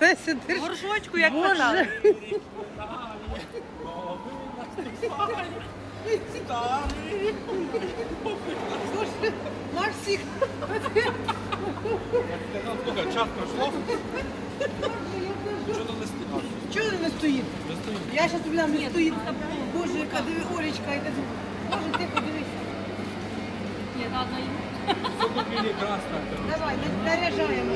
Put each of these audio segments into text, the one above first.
Леся, ти ж- Горшочку, як Боже. Слушай, Сказав, сколько, час пройшло? Що то не стигав? чого не стоїть? Не стоїть. Я зараз дам не стоїть. Боже, яка диви, Олечка, яка диви. Боже, ти подивися. Ні, Все купили. Давай, на- наряжаємо.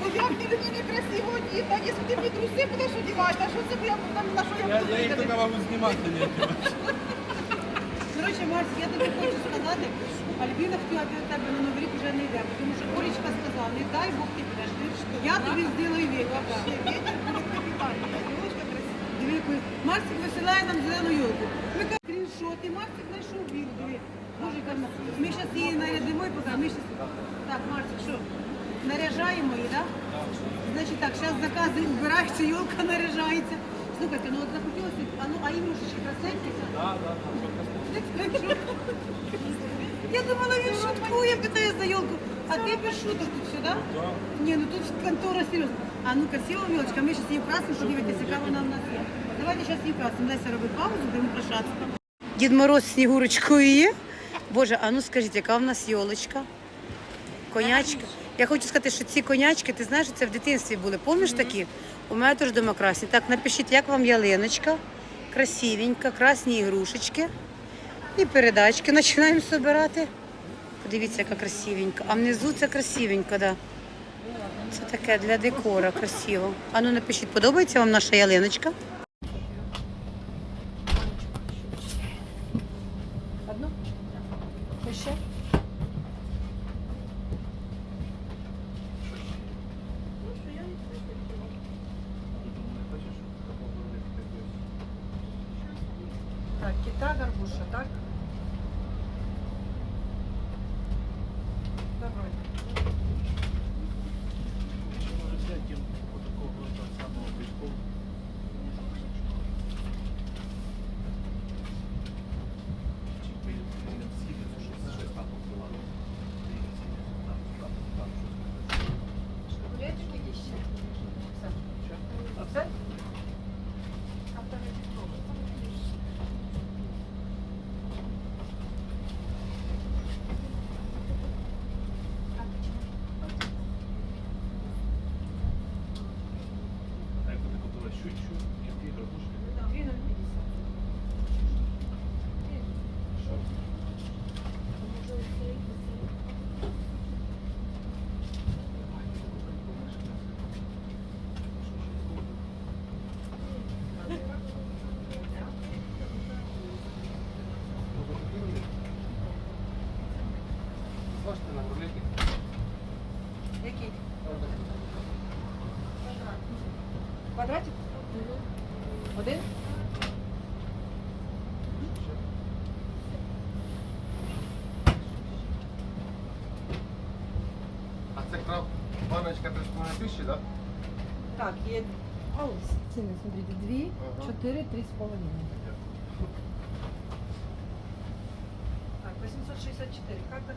Ну як ти мені некрасиво одіта, якщо ти мені труси будеш одягати, а що це я там на що я буду? я їх тільки можу знімати, не Коротше, Марс, я тобі хочу сказати, Альбіна хотіла до тебе на Новий рік вже не йде, тому що Олечка сказала, не дай Бог ти підеш. Я тобі зроблю вік. Ветер буде капітальний. Марсик висилає нам зелену йолку. Кажемо, скріншот, Марсик знайшов білу, диви. Боже, яка. Ми зараз її нарядимо і покажемо. Ми. Так, Марсик, що? Наряжаємо її, так? Значить так, зараз закази вбираються, йолка наряжається. Слухайте, ну от захотілося, а ну, а ігрушечки красиві? Так, так, Я думала, він шуткує, питає за йолку. А ти без шуток тут так? Так. Ні, ну тут контора серйозна. А ну красива мілочка, ми зараз її красимо, подивитися, яка вона в нас є. Давайте зараз її красимо. Леся робить паузу, будемо крашатися. Дід Мороз з Снігурочкою є. Боже, а ну скажіть, яка в нас йолочка? Конячка. Я хочу сказати, що ці конячки, ти знаєш, це в дитинстві були. Пам'ятаєш такі? У мене теж вдома красні. Так, напишіть, як вам ялиночка, красивенька, красні ігрушечки. І передачки починаємо збирати. Подивіться, яка красивенька. А внизу це красивенько, да. Це таке для декора красиво. А ну напишіть, подобається вам наша ялиночка? Одну? Ще? Так, кита, горбуша, так? Давай. Все? Так, ти купила щучу, кільки гарбушки. Дві на Бачите, на рулеті. Який? Квадратик? Один? А це крав баночка 3,5 тисячі, так? Так, є. А ось ціни, смотрите, дві, Ага. чотири, три з половиною. Так, 864. Как так?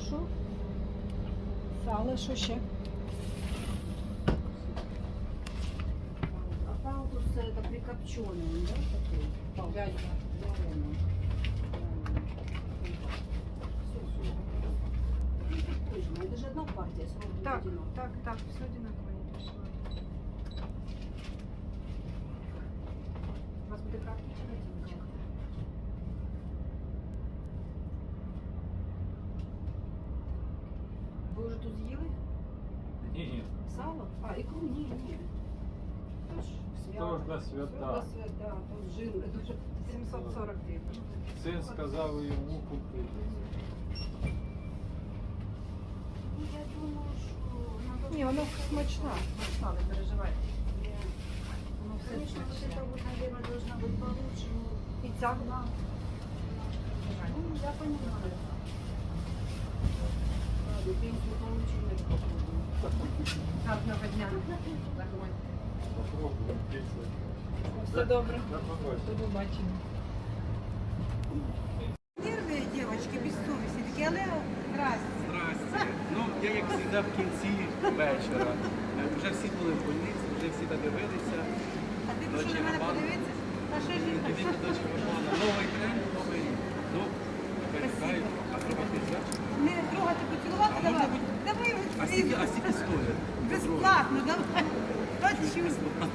гарбушу. Сало, що ще? А палтус это прикопченый, да, такой? Палтус. Это же одна партия, будет Так, так, так, все одинаково не пішло. У вас буде карточка? Ви вже тут з'їли? Ні, ні. Сало? А, ікру? Ні, ні. Свято. до свята. До свята, тут жил, дуже 740 гривень. Син сказав йому купити. Ну, я думаю, що надо... Ні, воно смачна, смачна, не переживайте. Воно все Конечно, вот смачне. это вот, наверное, должна быть получше. ну, І ця Ну, я понимаю. Гарного дня. Все добре. До побачення. Нерви, дівчатки, безсовісні такі, але раз. Здрасте. Ну, я як завжди в кінці вечора. Е, Вже всі були в больниці, вже всі додивилися. А ти пішов на мене подивитися? А що ж Дивіться, дочка. Новий тренд, новий рік. Ну, вітаю. А треба пізнач? не давай. можна Давай А скільки, а скільки стоїть? безплатно, давай. Бачиш, що безплатно.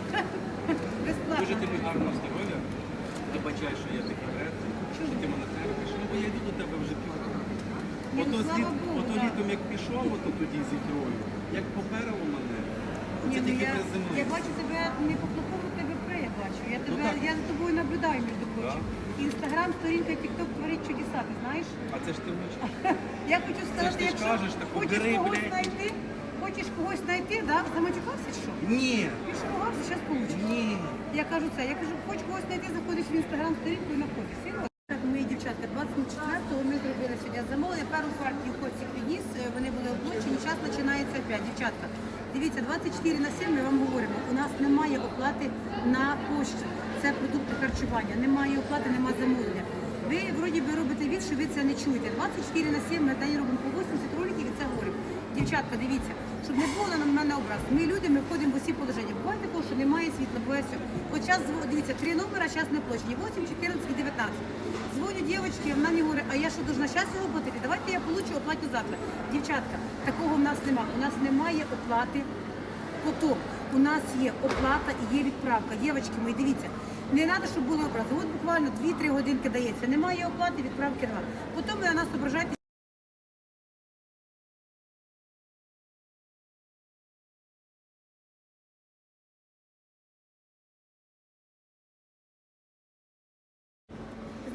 Дуже тобі гарного здоров'я. Вибачай, що я такий вредний, що ти мене терпиш. Ну, бо я йду до тебе вже півроку. Ні, Ото, ну, слава Богу, ото да. літом як пішов, ото тоді з ікрою, як поперево мене, Ні, це ну тільки я, я бачу тебе не по плохому я бачу. Я тебе, так. я за тобою наблюдаю, між прочим. Інстаграм, сторінка, тікток творить чудеса, ти знаєш? А це ж ти вночі. Я хочу сказати, ти ж якщо кажеш, так хочеш убери, когось блядь. знайти, хочеш когось знайти, да? заматюкався чи що? Ні, Більше ругався, зараз получиш. ні. Я кажу це, я кажу, хоч когось знайти, заходиш в інстаграм сторінку і знаходиш. Так, мої дівчатка, 24-го ми зробили сьогодні замовлення. Першу партію Костік підніс, е, вони були оплачені, час починається опять. Дівчатка, дивіться, 24 на 7 ми вам говоримо, у нас немає оплати на пошті. Це продукти харчування, немає оплати, немає замовлення. Ви вроді би робите від, що ви це не чуєте. 24 на 7 ми день робимо по 80 роликів і це говоримо. Дівчатка, дивіться, щоб не було на мене образ. Ми люди, ми входимо в усі положення. Буває такого, що немає світла, буває все. От дивіться, три номера, час не площаді, 8, 14 і 19. Дзвоню дівчинці, вона мені говорить, а я що должна зараз його платити? Давайте я получу оплату завтра. Дівчатка, такого в нас немає. У нас немає оплати поток. У нас є оплата і є відправка. Дівчатки мої, дивіться. Не треба, щоб було образи. От буквально 2-3 годинки дається. Немає оплати, відправки немає. Потім ви на нас ображаєте.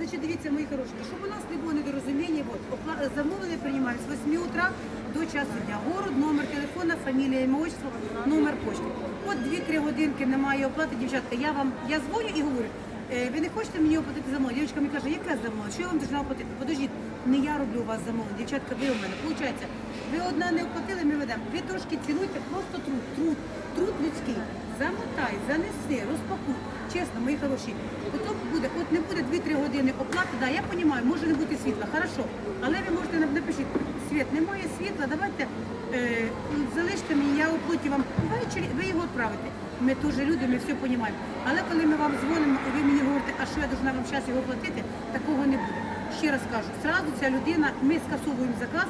Значить, дивіться, мої хороші, щоб у нас не було недорозуміння, от, замовлення приймають з 8 утра до часу дня. Город, номер телефона, фамілія, ім'я, отчество, номер почти. От 2-3 годинки немає оплати, дівчатка, я вам, я дзвоню і говорю, «Е, ви не хочете мені оплатити замовлення? Дівчатка мені каже, яке замовлення? Що я вам должна оплатити? Подождіть, не я роблю у вас замовлення, дівчатка, ви у мене. Получається, ви одна не оплатили, ми ведемо. Ви трошки цінуйте, просто труд, труд, труд людський. Замотай, занеси, розпакуй. Чесно, мої хороші. Потім буде, от не буде 2-3 години оплати, да, я розумію, може не бути світла, хорошо. Але ви можете напишіть, світ, немає світла, давайте е, залиште мені, я оплатю вам ввечері, ви його відправите. Ми теж люди, ми все розуміємо. Але коли ми вам дзвонимо і ви мені говорите, а що я должна вам зараз його платити, такого не буде. Ще раз кажу, зразу ця людина, ми скасовуємо заказ,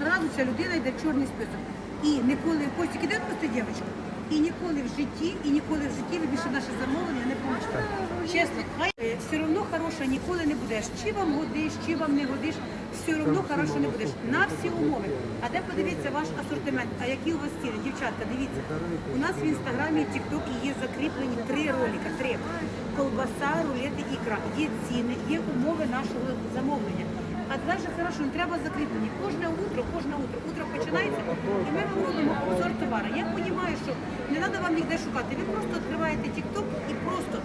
зразу ця людина йде в чорний список. І ніколи Костік, іде відпусти дівчинку. І ніколи в житті, і ніколи в житті ви більше наше замовлення не получите. Чесно, хай е, все одно хороша ніколи не будеш. Чи вам годиш, чи вам не годиш, все одно хороша не будеш. На всі умови. А де подивіться ваш асортимент? А які у вас ціни? Дівчатка, дивіться. У нас в інстаграмі і в Тіктокі є закріплені три ролика. Три колбаса, рулети, ікра. Є ціни, є умови нашого замовлення. А далі хорошо, не треба закріплені. Кожне утро, кожне утро. Утро починається, і ми робимо обзор товару. Я розумію, що не треба вам ніде шукати. Ви просто відкриваєте TikTok і просто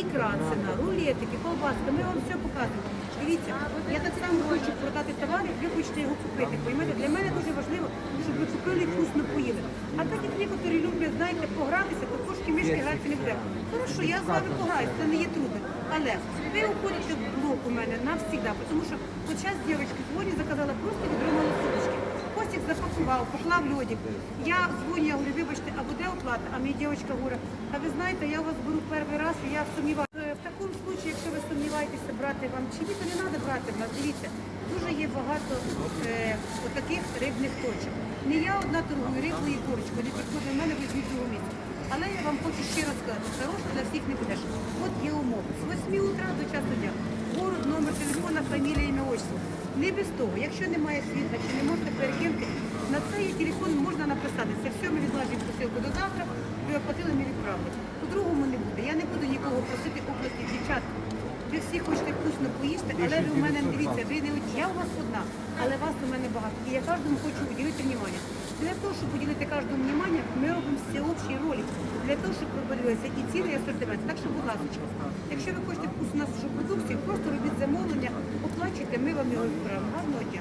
ікра ціна, рулетики, колбаска. Ми вам все показуємо. Дивіться, я так само хочу продати товар, і ви хочете його купити. Поймете? Для мене дуже важливо, щоб ви купили і вкусно поїли. А так як некоторі люблять, знаєте, погратися, то кошки мішки гратися не буде. Хорошо, я з вами пограюся, це не є трудно. Але ви уходите в блок у мене навсігда, тому що от час дівчинки сьогодні заказала просто відро малосолочки. Костік запакував, поклав льодик. Я дзвоню, я говорю, вибачте, а буде оплата? А мені дівчинка говорить, а ви знаєте, я вас беру перший раз, і я сумніваюся. Е, В такому випадку, якщо ви сумніваєтеся, брати вам чи ні, то не треба брати в нас. Дивіться, дуже є багато е, таких рибних точок. Не я одна торгую рибою і курочкою, не підходить в мене візьміть цього місця. Але я вам хочу ще раз сказати, хороше для всіх не будеш. От є умови. З 8 утра до часу дня. Номер телефона, фамілія, ім'я, отчество. Не без того, якщо немає світла чи не можете перекинути, на цей телефон можна написати. Це все ми відложимо посилку до завтра. Ви оплатили, ми відправили. По-другому не буде. Я не буду нікого просити оплатити. Дівчат, ви всі хочете вкусно поїсти, але ви у мене дивіться, ви не. Я у вас одна, але вас у мене багато. І я кожному хочу уділити увагу. Для того, щоб поділити кожному внимання, ми робимо всеобщий ролик. Для того, щоб проводилися і ціни, і асортимент. Так що, будь ласка, якщо ви хочете вкус нашу продукцію, просто робіть замовлення, оплачуйте, ми вам його відправимо. Гарного дня.